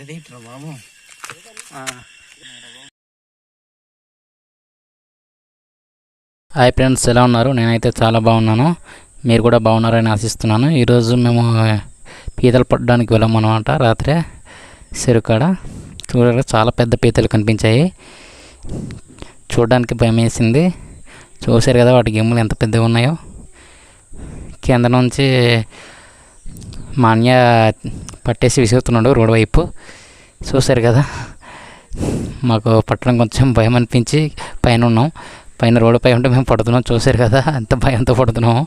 పెద్దదేట్రా బాబు? Hi friends ఎలా ఉన్నారు? నేనైతే చాలా బాగున్నాను. మీరు కూడా బాగున్నారని ఆశిస్తున్నాను. ఈరోజు మేము పీతలు పట్టడానికి వెళ్ళాము అనమాట రాత్రి. చెరుకాడ. చూడగా చాలా పెద్ద పీతలు కనిపించాయి. చూడడానికి భయం వేసింది. చూశారు కదా వాటి గెమ్ములు ఎంత పెద్దగా ఉన్నాయో. కింద నుంచి మాన్య పట్టేసి విసుగుతున్నాడు రోడ్ వైపు. చూశారు కదా? మాకు పట్టడం కొంచెం భయం అనిపించి పైన ఉన్నాం. పైన రోడ్డుపై ఉంటే మేము పడుతున్నాం. చూశారు కదా? అంత భయంతో పడుతున్నాము.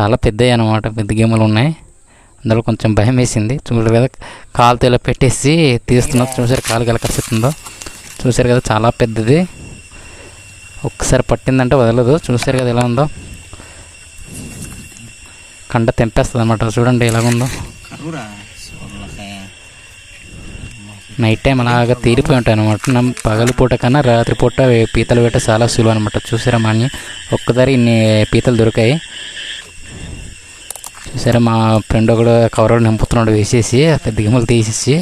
చాలా పెద్దవి అనమాట పెద్ద గేములు ఉన్నాయి. అందులో కొంచెం భయం వేసింది. చూడరు కదా? కాలుతో ఇలా పెట్టేసి తీస్తున్నాం. చూసారు కాలు ఎలా కలుస్తుందో చూశారు కదా? చాలా పెద్దది. ఒక్కసారి పట్టిందంటే వదలదు. చూశారు కదా ఎలా ఉందో? కండ తెంపేస్తుంది అనమాట చూడండి ఎలాగుందో ఉందో. నైట్ టైం అలాగా తీరిపోయి ఉంటాయి అనమాట పగలు పూట కన్నా రాత్రి పూట పీతలు వేట చాలా సులువు అనమాట చూసారా మా అన్ని ఒక్కసారి ఇన్ని పీతలు దొరికాయి. చూసారా మా ఫ్రెండ్ ఒకడు కవర్ నింపుతున్నాడు వేసేసి పెద్ద గిమ్మలు తీసేసి.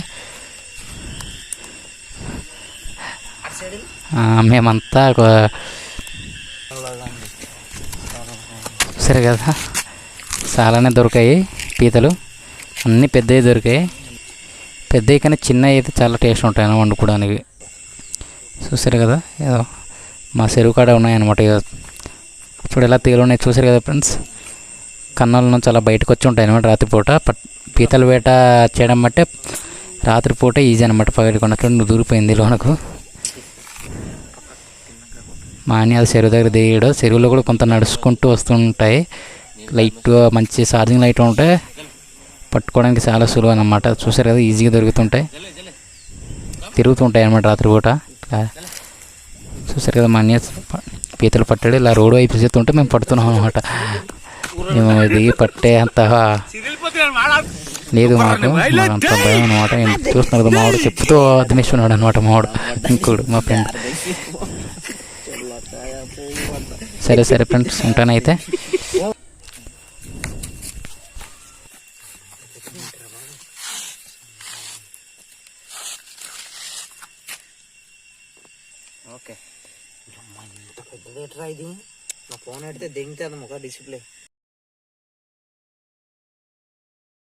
మేమంతా ఒక సరే కదా. చాలానే దొరికాయి పీతలు. అన్నీ పెద్దవి దొరికాయి. పెద్దవి కానీ చిన్నవి అయితే చాలా టేస్ట్ ఉంటాయి అన్న వండుకోవడానికి. చూసారు కదా? ఏదో మా చెరువు కాడ ఉన్నాయన్నమాట ఇప్పుడు ఎలా తీగలు ఉన్నాయి చూసారు కదా ఫ్రెండ్స్? కన్నాల నుంచి అలా బయటకు వచ్చి ఉంటాయి అనమాట రాత్రిపూట. పట్ పీతల వేట చేయడం బట్టే రాత్రిపూట ఈజీ అనమాట పగలకుండా దూరిపోయింది లోనకు. మా చెరువు దగ్గర దిగాడు. చెరువులో కూడా కొంత నడుచుకుంటూ వస్తుంటాయి. లైట్ మంచి ఛార్జింగ్ లైట్ ఉంటే పట్టుకోవడానికి చాలా సులువు అనమాట చూసారు కదా ఈజీగా దొరుకుతుంటాయి. తిరుగుతుంటాయి అన్నమాట రాత్రిపూట చూసారు కదా మా అన్నయ్య పీతలు పట్టాడు. ఇలా రోడ్డు వైపు చేస్తుంటే మేము పడుతున్నాం అనమాట మేము దిగి పట్టే అంత లేదు మాకు. అంత భయం అనమాట చూస్తున్నారు కదా మావాడు చెప్పుతో దినేస్తున్నాడు అనమాట మావాడు. ఇంకోడు మా ఫ్రెండ్. సరే సరే ఫ్రెండ్స్ ఉంటానైతే ఓకే. ఇంత పెద్దది ఎట్రా ఇది. నా ఫోన్ పెడితే దింగుతుంది ముఖ డిస్ప్లే